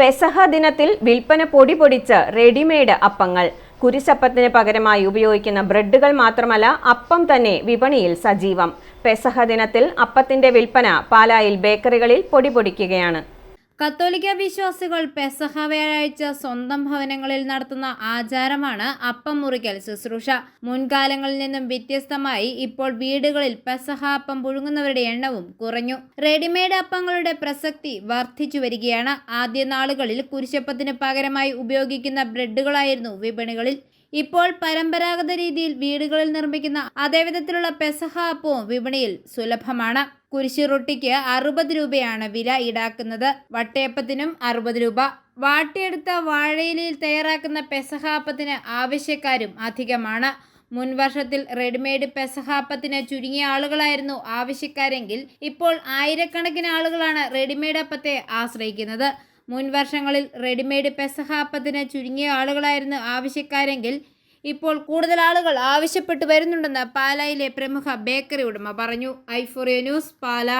പെസഹ ദിനത്തിൽ വിൽപ്പന പൊടി പൊടിച്ച് റെഡിമെയ്ഡ് അപ്പങ്ങൾ. കുരിശപ്പത്തിന് പകരമായി ഉപയോഗിക്കുന്ന ബ്രെഡുകൾ മാത്രമല്ല അപ്പം തന്നെ വിപണിയിൽ സജീവം. പെസഹ ദിനത്തിൽ അപ്പത്തിന്റെ വിൽപ്പന പാലായിൽ ബേക്കറികളിൽ പൊടി പൊടിക്കുകയാണ്. കത്തോലിക്ക വിശ്വാസികൾ പെസഹ വ്യാഴാഴ്ച സ്വന്തം ഭവനങ്ങളിൽ നടത്തുന്ന ആചാരമാണ് അപ്പം മുറിക്കൽ ശുശ്രൂഷ. മുൻകാലങ്ങളിൽ നിന്നും വ്യത്യസ്തമായി ഇപ്പോൾ വീടുകളിൽ പെസഹ അപ്പം പുഴുങ്ങുന്നവരുടെ എണ്ണവും കുറഞ്ഞു. റെഡിമെയ്ഡ് അപ്പങ്ങളുടെ പ്രസക്തി വർദ്ധിച്ചു വരികയാണ്. ആദ്യ നാളുകളിൽ കുരിശപ്പത്തിന് പകരമായി ഉപയോഗിക്കുന്ന ബ്രെഡുകളായിരുന്നു വിപണികളിൽ. ഇപ്പോൾ പരമ്പരാഗത രീതിയിൽ വീടുകളിൽ നിർമ്മിക്കുന്ന അതേവിധത്തിലുള്ള പെസഹ അപ്പവും വിപണിയിൽ സുലഭമാണ്. കുരിശി റൊട്ടിക്ക് അറുപത് രൂപയാണ് വില ഈടാക്കുന്നത്. വട്ടയപ്പത്തിനും അറുപത് രൂപ. വാട്ടിയെടുത്ത വാഴയിലയിൽ തയ്യാറാക്കുന്ന പെസഹാപ്പത്തിന് ആവശ്യക്കാരും അധികമാണ്. മുൻവർഷത്തിൽ റെഡിമെയ്ഡ് പെസഹാപ്പത്തിന് ചുരുങ്ങിയ ആളുകളായിരുന്നു ആവശ്യക്കാരെങ്കിൽ ഇപ്പോൾ ആയിരക്കണക്കിന് ആളുകളാണ് റെഡിമെയ്ഡ് അപ്പത്തെ ആശ്രയിക്കുന്നത്. മുൻവർഷങ്ങളിൽ റെഡിമെയ്ഡ് പെസഹാപ്പത്തിന് ചുരുങ്ങിയ ആളുകളായിരുന്നു ആവശ്യക്കാരെങ്കിൽ ഇപ്പോൾ കൂടുതൽ ആളുകൾ ആവശ്യപ്പെട്ടു വരുന്നുണ്ടെന്ന് പാലായിലെ പ്രമുഖ ബേക്കറി ഉടമ പറഞ്ഞു. ഐഫോറിയ ന്യൂസ് പാല.